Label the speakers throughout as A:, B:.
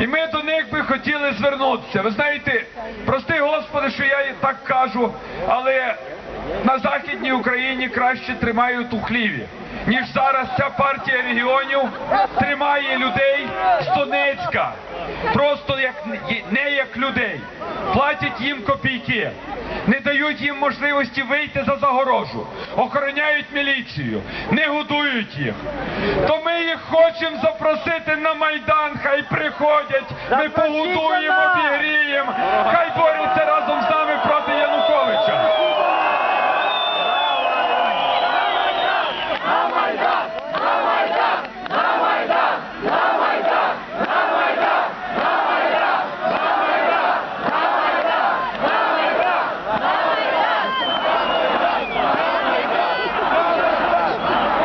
A: І ми до них би хотіли звернутися. Ви знаєте, прости Господи, що я і так кажу, але на Західній Україні краще тримають у хліві, ніж зараз ця партія регіонів тримає людей з Донецька. Просто як не як людей. Платять їм копійки, не дають їм можливості вийти за загорожу, охороняють міліцію, не годують їх. То ми їх хочемо запросити на Майдан, хай приходять, ми погодуємо, обігріємо, хай борються разом з нами проти Януковича.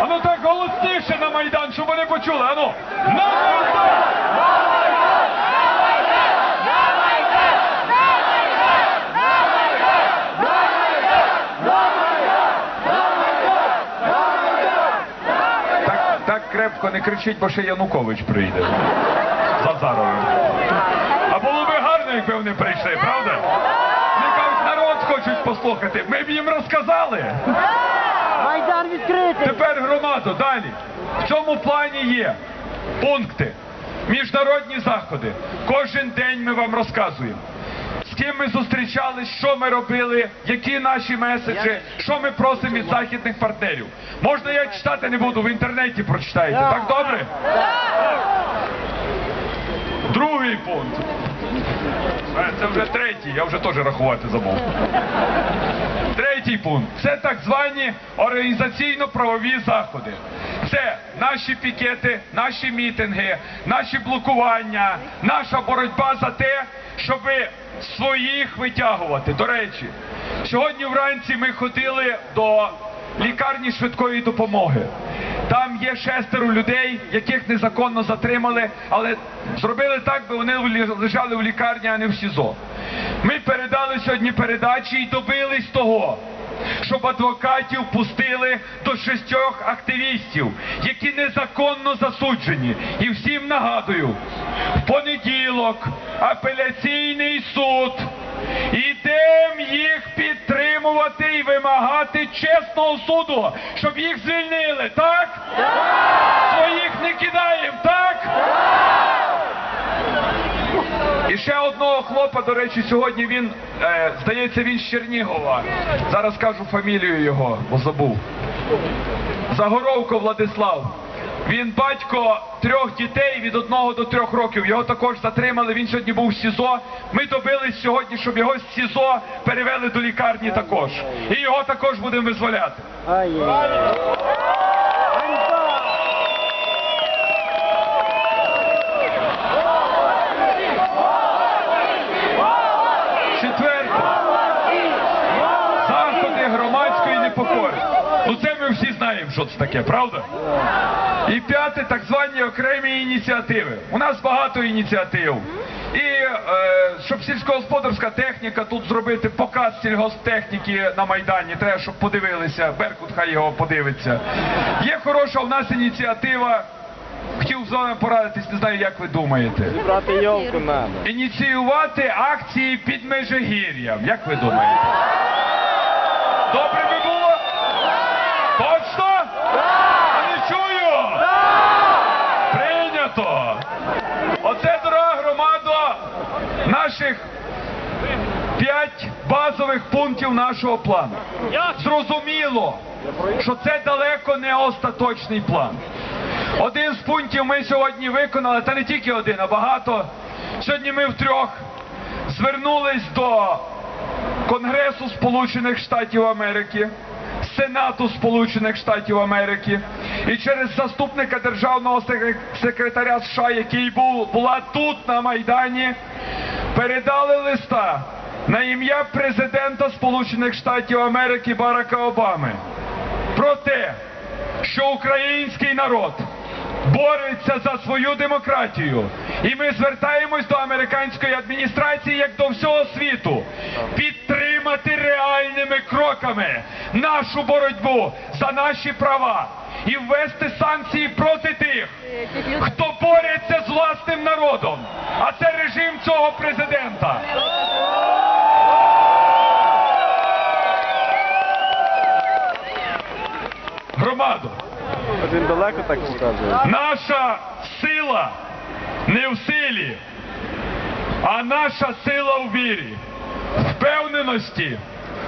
A: Ану так голосніше на Майдан, щоб вони почули. Ану, Так, крепко не кричіть, бо ще Янукович прийде. з А було би гарно, якби вони прийшли, правда? Вони народ хочуть послухати. Ми б їм розказали. Громаду, далі. В цьому плані є пункти, міжнародні заходи. Кожен день ми вам розказуємо. З ким ми зустрічались, що ми робили, які наші меседжі, що ми просимо від західних партнерів. Можна я читати не буду, в інтернеті прочитаєте. Так добре? Другий пункт. Е, Це вже третій, я вже теж рахувати забув. Третій пункт це так звані організаційно-правові заходи. Це наші пікети, наші мітинги, наші блокування, наша боротьба за те, щоб своїх витягувати. До речі, сьогодні вранці ми ходили до лікарні швидкої допомоги. Там є шестеро людей, яких незаконно затримали, але зробили так, би вони лежали в лікарні, а не в СІЗО. Ми передали сьогодні передачі і добились того, щоб адвокатів пустили до шістьох активістів, які незаконно засуджені. І всім нагадую, в понеділок апеляційний суд. Ідем їх підтримувати і вимагати чесного суду, щоб їх звільнили, так? Своїх не кидаємо, так? І ще одного хлопа, до речі, сьогодні він, е, здається, він з Чернігова. Зараз кажу фамілію його, бо забув. Загоровко Владислав. Він батько трьох дітей від одного до трьох років. Його також затримали. Він сьогодні був в СІЗО. Ми добились сьогодні, щоб його з СІЗО перевели до лікарні також. І його також будемо визволяти. Четверте. Заходи громадської непокори. Ну це ми всі знаємо, що це таке, правда? І п'яте, так звані окремі ініціативи. У нас багато ініціатив. І е, щоб сільськогосподарська техніка тут зробити показ сільгосптехніки на Майдані, треба, щоб подивилися. Беркут хай його подивиться. Є хороша у нас ініціатива. Хотів з вами порадитись, не знаю, як ви думаєте.
B: Брати йолку надо.
A: Ініціювати акції під Межигір'ям. Як ви думаєте? Добре би було? Точно? А не чую! Прийнято! Оце, дорога громада, наших п'ять базових пунктів нашого плану. Зрозуміло, що це далеко не остаточний план. Один з пунктів ми сьогодні виконали, та не тільки один, а багато. Сьогодні ми втрьох звернулись до Конгресу Сполучених Штатів Америки, Сенату Сполучених Штатів Америки і через заступника державного секретаря США, який був була тут на Майдані, передали листа на ім'я президента Сполучених Штатів Америки Барака Обами про те, що український народ бореться за свою демократію. І ми звертаємось до американської адміністрації як до всього світу підтримати реальними кроками нашу боротьбу за наші права. і ввести санкції проти тих, хто бореться з власним народом, а це режим цього президента. Громадо,
B: От Він далеко так показує.
A: наша сила не в силі, а наша сила у вірі, впевненості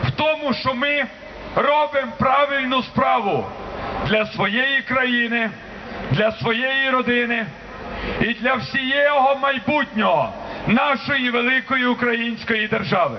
A: в тому, що ми робимо правильну справу для своєї країни, для своєї родини і для всієї майбутнього нашої великої української держави.